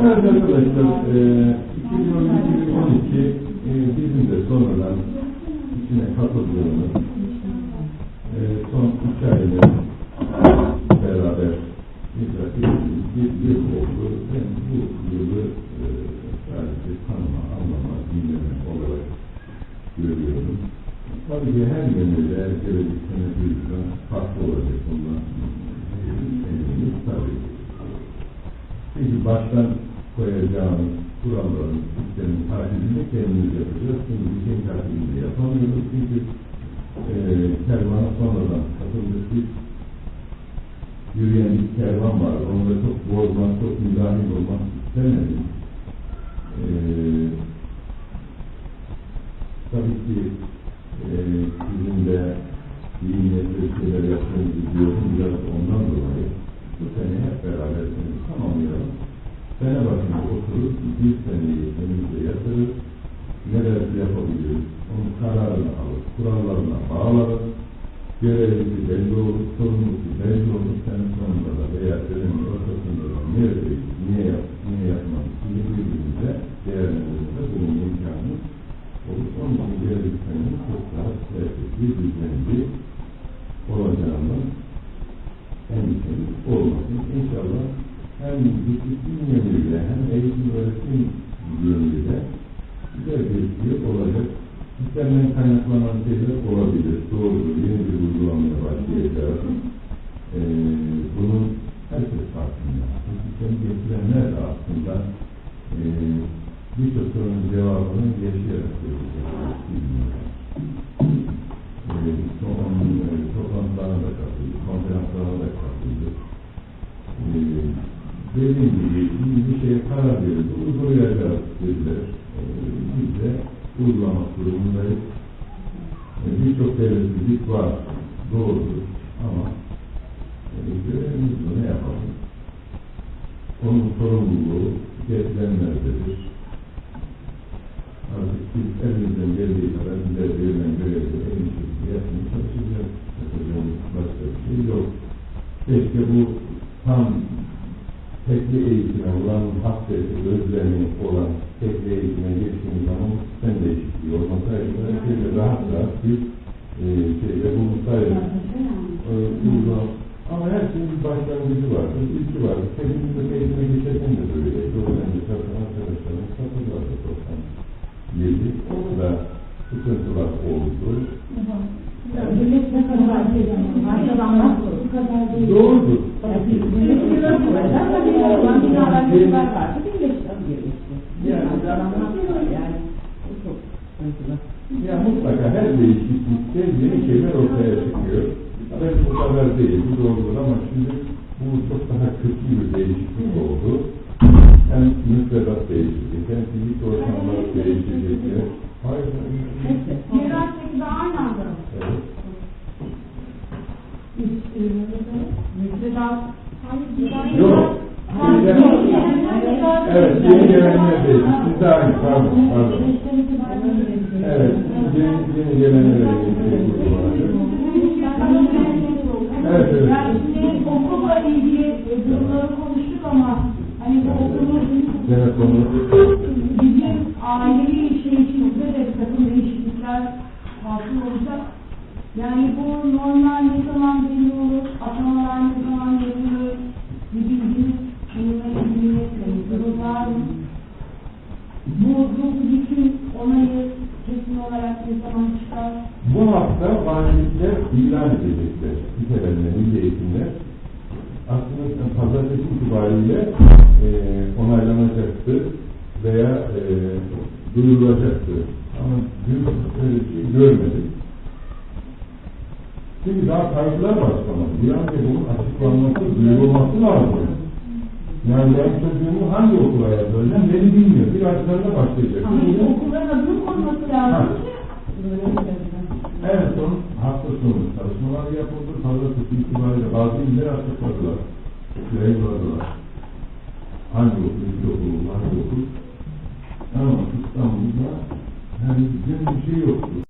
Arkadaşlar, e, 2012 e, bizim de sonradan içine katıldığımız e, son iki ayını beraber idrak ettiğimiz bir yıl oldu. Ben bu yılı e, sadece tanıma, anlama, dinleme olarak görüyorum. Tabii ki her yönüyle gelecek sene bir yıldan farklı olacak bundan tabii. Çünkü baştan koyacağımız kuralların, sistemin takibini kendimiz yapacağız. Şimdi bir şeyin takibini yapamıyoruz. Çünkü e, kervana sonradan katıldık biz. Yürüyen bir kervan var. Da çok bozmak, çok müdahil olmak istemedim. E, tabii ki kurallarına bağlarız. Görevlisi belli olur, sorumlusu belli olur. Sene sonunda da veya dönemin ortasında da neredeyiz, niye yap, niye yapmadık, niye birbirimize değerlendirmede bunun imkanımız olur. Onun için senenin çok daha stratejik, düzenli olacağını endişemiz olmasın. İnşallah hem disiplin yönüyle hem eğitim öğretim yönüyle güzel bir yıl olacak. Sistemden kaynaklanan şeyler olabilir. Doğrudur. Yeni bir uygulamaya başlayacağız. Ee, bunun herkes farkında. Sistemi getirenler de aslında e, birçok sorunun cevabını yaşayarak verecekler. Ee, onun e, toplantılarına da katıldık, konferanslarına da katıldık. Ee, dediğim gibi bir şeye karar verildi, uygulayacağız dediler. Uygulamak durumundayız. Ee, Birçok devletlilik var, doğrudur ama e, görevimiz ne yapalım? Onun sorumluluğu tüketilenlerdedir. Artık biz elimizden geldiği kadar bize verilen görevleri en iyi şekilde yapmaya çalışacağız. Yapacağımız başka bir şey yok. Keşke bu tam tekli eğitime olan hak özlemi olan tekli eğitime geçtiğimiz zaman sen değişikliği olmasaydı da şöyle rahat rahat bir e, şeyle bulunsaydık. E, burada ama her şeyin bir başlangıcı vardır, ilki vardır. Teknik eğitime geçerken de böyleydi. O dönemde çalışan arkadaşlarım satırlardı çoktan girdik. Orada sıkıntılar oldu. Devlet ne kadar şey Arkadan bu kadar değil. Doğrudur. Yani mutlaka her değişiklikte yeni şeyler ortaya çıkıyor. Bu kadar değil, bu doğrudur ama şimdi bu çok daha kötü bir değişiklik oldu. Hem müfredat değişecek, hem fizik ortamlar değişecek. Hayır, Hepsi. Yerel şekilde aynı anda. evet. Müfredat. Hayır. Yok. Hayır, Evet, yeni gelenler değil. Siz de aynı, pardon, pardon. Evet, yeni, yeni gelenler Evet, evet. Yani şimdi okulla ilgili e, durumları konuştuk ama hani bu okulun Evet, bizim ailevi işleyişimizde de bir takım değişiklikler hasıl olacak. Yani bu normal ne zaman belli olur, atamalar ne zaman yapılır, bir bilginiz bununla ilgili? Bu ruh yükün onayı kesin olarak ne zaman çıkar? Bu hafta valilikler ilan edecekler. İTB'nin milli eğitimler. Aslında pazartesi itibariyle e, onaylanacaktı veya e, duyurulacaktı. Ama dün öyle bir şey görmedik. Çünkü daha kayıtlar başlamadı. Bir an bunun açıklanması, duyurulması lazım. Yani ben çocuğumu hangi okula yazdıracağım beni bilmiyor. Bir açıklarına başlayacak. Ama okulların adını koyması lazım ki. En son hafta sonu çalışmalar yapıldı. Pazartesi itibariyle bazı iller açıkladılar. Yayınladılar. Hangi okul, iki okul, hangi okul. Ama İstanbul'da henüz bir şey yoktu.